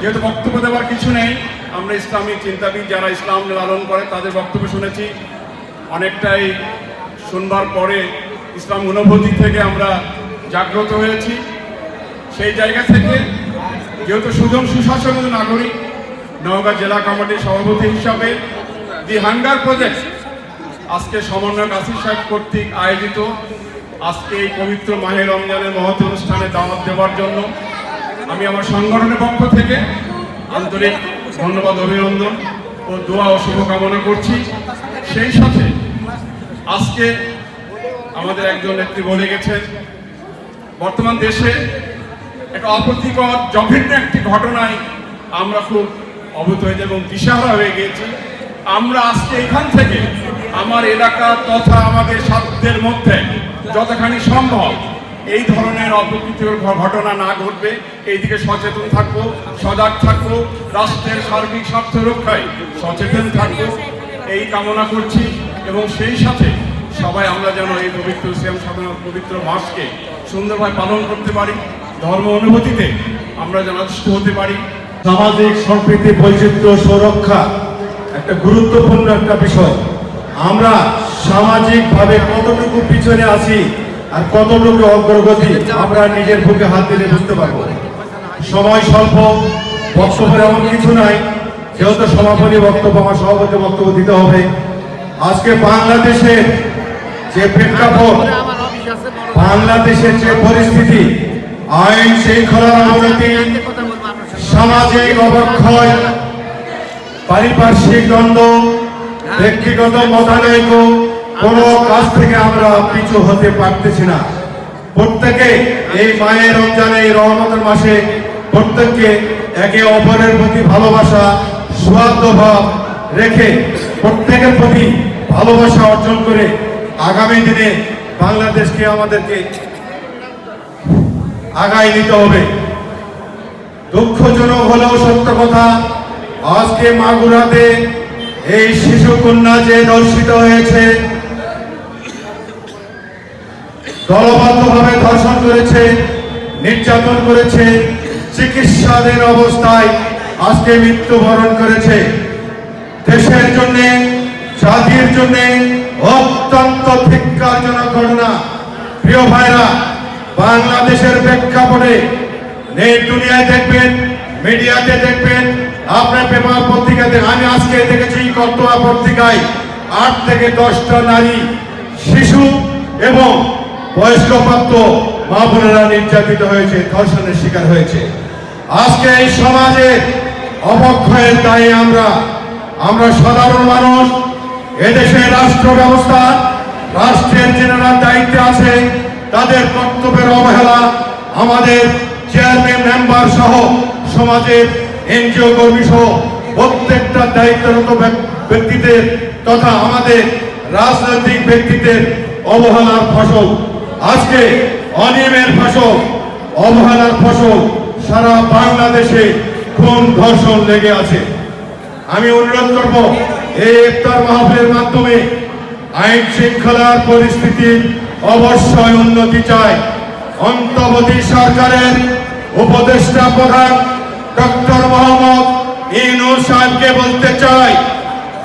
যেহেতু বক্তব্য দেওয়ার কিছু নেই, আমরা ইসলামী চিন্তাবিদ যারা ইসলাম লালন করে তাদের বক্তব্য শুনেছি। অনেকটাই শুনবার পরে ইসলাম অনুভূতি থেকে আমরা জাগ্রত হয়েছি। সেই জায়গা থেকে যেহেতু সুজন সুশাসন নাগরিক, নওগাঁ জেলা কমিটির সভাপতি হিসাবে দি হাঙ্গার প্রজেক্ট আজকে সমন্বয়ক আসিফ সাহেব কর্তৃক আয়োজিত আজকে এই পবিত্র মাহে রমজানের মহৎ অনুষ্ঠানে দাওয়াত দেওয়ার জন্য আমি আমার সংগঠনের পক্ষ থেকে আন্তরিক ধন্যবাদ, অভিনন্দন ও দোয়া ও শুভকামনা করছি। সেই সাথে আজকে আমাদের একজন নেত্রী বলে গেছেন, বর্তমান দেশে একটা অপ্রতিকর জঘন্য একটি ঘটনায় আমরা খুব অভূত হয়ে যাই এবং দিশাহারা হয়ে গিয়েছি। আমরা আজকে এখান থেকে আমার এলাকা তথা আমাদের সাধ্যের মধ্যে যতখানি সম্ভব এই ধরনের অপ্রকৃতির ঘ- ঘটনা না ঘটবে। এইদিকে সচেতন থাকব, সজাগ থাকব, রাষ্ট্রের সার্বিক স্বার্থ রক্ষায় সচেতন থাকব। এই কামনা করছি এবং সেই সাথে সবাই আমরা যেন এই পবিত্র শ্যাম সাধনার পবিত্র মাসকে সুন্দরভাবে পালন করতে পারি। ধর্ম অনুভূতিতে আমরা যেন হতে পারি। সামাজিক, সম্প্রীতি, বৈচিত্র্য, সুরক্ষা একটা গুরুত্বপূর্ণ একটা বিষয়। আমরা সামাজিকভাবে কতটুকু পিছনে আছি আর কতটুকু অগ্রগতি আমরা নিজের বুকে হাত দিলে বুঝতে পারব। সময় স্বল্প, বক্তব্যের এমন কিছু নাই, যেহেতু সমাপনী বক্তব্য, আমার সভাপতি বক্তব্য দিতে হবে। আজকে বাংলাদেশের যে প্রেক্ষাপট, বাংলাদেশের যে পরিস্থিতি, আইন শৃঙ্খলার অবনতি সামাজিক অবক্ষয়, পারিপার্শ্বিক দ্বন্দ্ব, ব্যক্তিগত মতানৈক্য কোনো কাজ থেকে আমরা পিছু হতে পারতেছি না। প্রত্যেকে এই মায়ের রমজানে, এই রহমতের মাসে প্রত্যেককে একে অপরের প্রতি ভালোবাসা ভাব রেখে প্রত্যেকের প্রতি ভালোবাসা অর্জন করে আগামী দিনে বাংলাদেশকে আমাদেরকে আগায় নিতে হবে। দুঃখজনক হলেও সত্য কথা, আজকে মাগুরাতে এই শিশু কন্যা যে দর্শিত হয়েছে দলবদ্ধভাবে ধর্ষণ করেছে, নির্যাতন করেছে, চিকিৎসাধীন অবস্থায় আজকে মৃত্যুবরণ করেছে। দেশের জন্য, জাতির জন্য অত্যন্ত ধিক্কারজনক ঘটনা। প্রিয় ভাইরা, বাংলাদেশের প্রেক্ষাপটে নেট দুনিয়ায় দেখবেন, মিডিয়াতে দেখবেন, আপনার পেপার পত্রিকাতে, আমি আজকে দেখেছি কর্তোয়া পত্রিকায় আট থেকে দশটা নারী, শিশু এবং বয়স্ক প্রাপ্ত মা বোনেরা নির্যাতিত হয়েছে, ধর্ষণের শিকার হয়েছে। আজকে এই সমাজে অবক্ষয়ের দায়ে আমরা আমরা সাধারণ মানুষ, এদেশে রাষ্ট্র ব্যবস্থা, রাষ্ট্রের যেনারা দায়িত্বে আছে, তাদের কর্তব্যের অবহেলা আমাদের চেয়ারম্যান, মেম্বার সহ সমাজের এনজিও কর্মী সহ প্রত্যেকটা দায়িত্বরত ব্যক- ব্যক্তিদের তথা আমাদের রাজনৈতিক ব্যক্তিদের অবহেলার ফসল আজকে অনিয়মের ফসল, অবহেলার ফসল সারা বাংলাদেশে খুন ধর্ষণ লেগে আছে। আমি অনুরোধ করব, এই ইফতার মাহফিলের মাধ্যমে আইন শৃঙ্খলার পরিস্থিতির অবশ্যই উন্নতি চাই। অন্তর্বর্তী সরকারের উপদেষ্টা প্রধান ডক্টর মোহাম্মদ ইনু সাহেবকে বলতে চাই,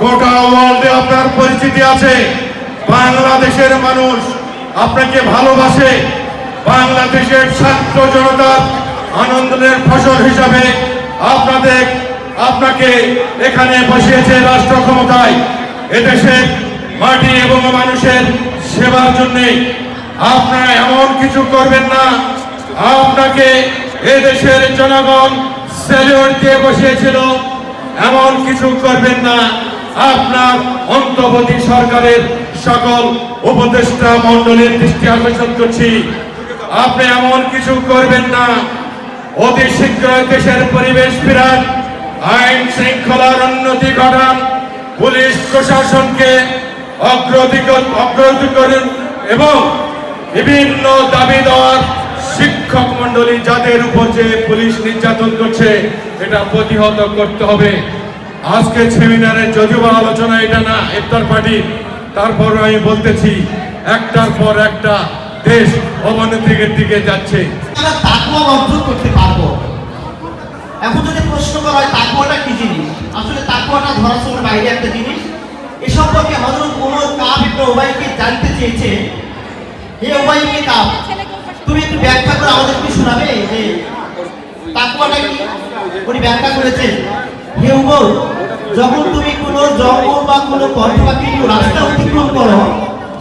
গোটা ওয়ার্ল্ডে আপনার পরিচিতি আছে। বাংলাদেশের মানুষ আপনাকে ভালোবাসে বাংলাদেশের ছাত্র জনতার আনন্দের ফসল হিসাবে আপনাদের, আপনাকে এখানে বসিয়েছে রাষ্ট্র ক্ষমতায়। এদেশের মাটি এবং মানুষের সেবার জন্য আপনারা এমন কিছু করবেন না। আপনাকে এদেশের জনগণ সেলিউট দিয়ে বসিয়েছিল, এমন কিছু করবেন না। আপনার অন্তর্বর্তী সরকারের সকল উপদেষ্টা মন্ডলীর দৃষ্টি আকর্ষণ করছি। আপনি এমন কিছু করবেন না। অতি শীঘ্রই দেশের পরিবেশ ফিরান আইন শৃঙ্খলার উন্নতি ঘটান। পুলিশ প্রশাসনকে অগ্রাধিকার অগ্রগতি করেন এবং বিভিন্ন দাবি দেওয়ার শিক্ষক মন্ডলী যাদের উপর যে পুলিশ নির্যাতন করছে, এটা প্রতিহত করতে হবে। আজকে সেমিনারে যদিও বা আলোচনা এটা না, ইফতার পার্টি তারপর আমি বলতেছি, একটার পর একটা দেশ অবনতির দিকে যাচ্ছে। তাকুয়া অর্জন করতে পারব। এখন যদি প্রশ্ন করা হয় তাকুয়াটা কি জিনিস? আসলে তাকুয়াটা ধরার সময় বাইরে একটা জিনিস। এ সম্পর্কে হজরত উমর কাব ইবনে উবাইকে জানতে চেয়েছে। হে উবাই ইবনে কাব, তুমি একটু ব্যাখ্যা করে আমাদেরকে শোনাবে যে তাকুয়াটা কি? উনি ব্যাখ্যা করেছেন। হে যখন তুমি কোনো জঙ্গল বা কোনো পথ বা কোনো রাস্তা অতিক্রম করো,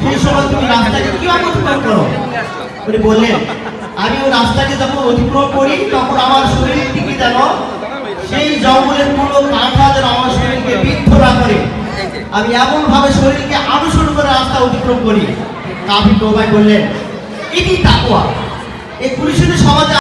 সেই সময় তুমি রাস্তাকে কীভাবে অতিক্রম করো? উনি বললেন, আমি ওই রাস্তাকে যখন অতিক্রম করি, তখন আমার শরীর থেকে যেন সেই জঙ্গলের পুরো যেন আমার শরীরকে বিদ্ধ করে। আমি এমন ভাবে শরীরকে অনুসরণ করে রাস্তা অতিক্রম করি। কাফি প্রবাই বললেন, এটি তাকুয়া এই পুলিশের সমাজে